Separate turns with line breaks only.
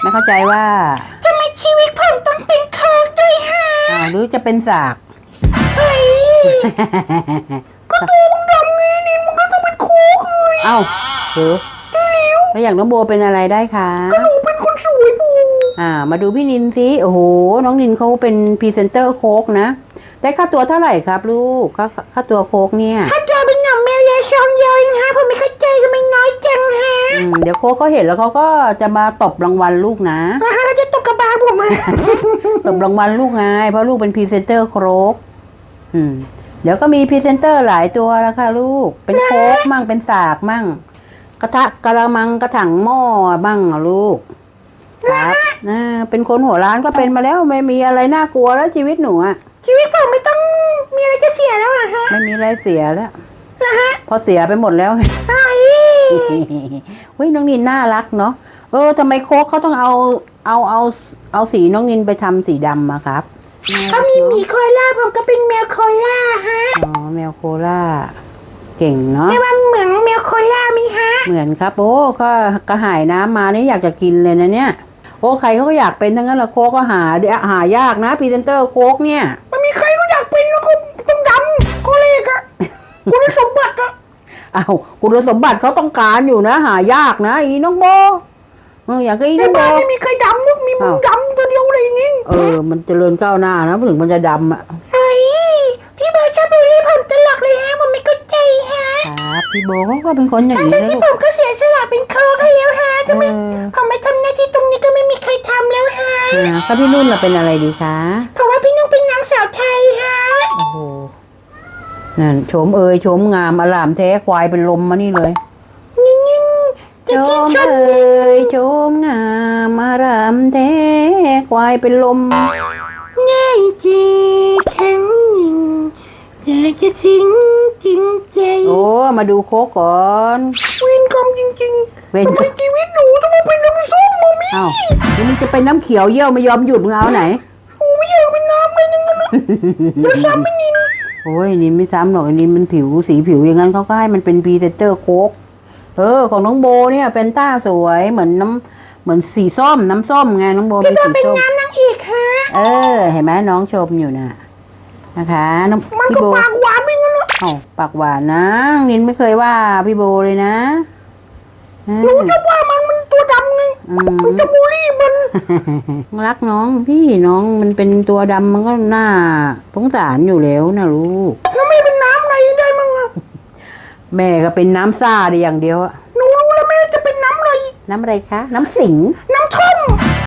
ไม่เข้าใจว่า
ทำไมชีวิตผมต้องเป็นโค้กด้วยฮะ
อ่าหรือจะเป็นสาก
เฮ้ยก็ตัวมึงดำไงนี่มึงก็ต้องเป็นโค้กเลย
เอ้าเออแล้วอย่างน้องโบเป็นอะไรได้คะ
ก็หนูเป็นคนสวยปู
อ่า มาดูพี่นินสิโอ้โหน้องนินเขาเป็นพรีเซนเตอร์โค้กนะได้ค่าตัวเท่าไหร่ครับลูกค่าค่าตัวโค้กเนี่ย
ถ้าเจอเป็นหนังแมวยาชองเยาวเองฮะผมไม่เข้าใจทำไมน้อยจังฮะ
อืมเดี๋ยวโค้กเขาเห็นแล้วเขาก็จะมาตบรางวัลลูกนะ
แล้วฮะเราจะตกกระบาลผมอะ
ตบรางวัลลูกไงเพราะลูกเป็นพรีเซนเตอร์โค้กอืมเดี๋ยวก็มีพรีเซนเตอร์หลายตัวแล้วค่ะลูก เป็นโค้กมั่งเป็นสากมั่ง กระทะกระมังกระถังหม้อบ้างอะลูกครับอ่าเป็นคนหัวร้านก็เป็นมาแล้วไม่มีอะไรน่ากลัวแล้วชีวิตหนูอะ
ชีวิตผมไม่ต้องมีอะไรจะเสียแล้วอะฮะ
ไม่มีอะไรเสียแล้ว
นะฮะ
พอเสียไปหมดแล้วไง
ไอ้
เฮ้ยน้องนินน่ารักเนาะเออทำไมโค้กเขาต้องเอาเอาเอาเอาสีน้องนินไปทำสีดำมาครับ
ก็มีหมีโคล่าผมก็เป็นแมวโคล่าฮะ
อ๋อแมวโคล่าเก่งเนาะ
ไม่ว่าเหมือนแมวโคล่ามีฮะ
เหมือนครับ โอ้ก็กระหายน้ำมานี่อยากจะกินเลยนะเนี่ยโอ้ใครเขาก็อยากเป็นทั้งนั้นละโค้กก็หาหายากนะพรีเซนเตอร์โค้กเนี่ย
มันมีใครก็อยากเป็นแล้วก็ต้องดำก็เลยอะคุณสมบัติอะ
อ้าวคุณสมบัติเขาต้องการอยู่นะ หายากนะอีน้องโบเอออยากก็อี
ใน
น้องโบ
บ้านไม่มีใครดำนึกมีมึงดำตัวเดียวเลยนี่
เออ มันเจริญก้าวหน้านะถึงมันจะดำอะ
เฮ้ยพี่เบอร์ชอบบูลลี่ผมตลกเลยฮะผมไม่เข้าใจฮะ
ครับพี่โบเขาก็เป็นคนอย่าง
ทั้ง
นี้นะ
ที่
ลูก
ผมก็เสียสละเป็นโค้กให้แล้วฮะ
เอ
ทำไม
อ
ผมไม่ทำหน้าที่ตรงนี้ก็ไม่มีใครทำแล้วฮะ
อ่าถ้าพี่นุ่นเราเป็นอะไรดีคะ
เพราะว่าพี่นุ่งเป็นนางสาวไทยฮะ
โอ้โห นั่นโฉมเอ่ยโฉมงามอลามแท้ควายเป็นลมมานี่เลย
ยิ่งยิ่งจะ
โฉ
ชื่น
ม
ชม
เอ่ยโฉมงามอลามแท้ควายเป็นลม
ง่ายจีแข็งยิ่งอยากจะทิ้งจริงใจ
โอ้มาดูโคกก่อน
เวินกรรมจริง
เวร
ๆทำ
กร
ไม
รม
ชีวิตหนูต้องมาเป็นน้ำส้มมามี่
อ้าวนี่มันจะเป็นน้ำเขียวเยี่ยวไม่ยอมหยุดมึงเอาไหน
หนูไม่อยากเป็นน้ำเลยอย่างนั้นนะเดี๋ยวซ้ำไม่นิน
โอ้ยนินไม่ซ้ำหรอกนินมันผิวสีผิวอย่างนั้นเขาก็ให้มันเป็นพรีเซนเตอร์โค้กเออ ของน้องโบเนี่ยเป็นต้าสวยเหมือนน้ำเหมือนสีส้มน้ำส้มไงน้องโบ
พี่
เป็น
เบอ
สี
ร์เป็น
ส้ม
น้ำนางเอกฮะ
เออ เห็นไหมน้องชมอยู่นะนะคะน้อง
มัน
พี่
ก็
โบ
ปากหวานไปงั้นนะ
เอ้าปากหวานนะนินไม่เคยว่าพี่โบเลยนะอืม
หนูจะว่ามันมันตัวดำไง
อื
มัน
ม
จะบูลลี่มัน
รักน้องพี่น้องมันเป็นตัวดำมันก็น่าสงสารอยู่แล้วนะลูก
แล้วไม่เป็นน้ำอะไรได้มั้งอะ
แม่ก็เป็นน้ำซ่าได้อย่างเดียวอะ
หนูรู้แล้วแม่จะเป็นน้ำอะไร
น้ำอะไรคะ น้ำสิง
น้ำท่อ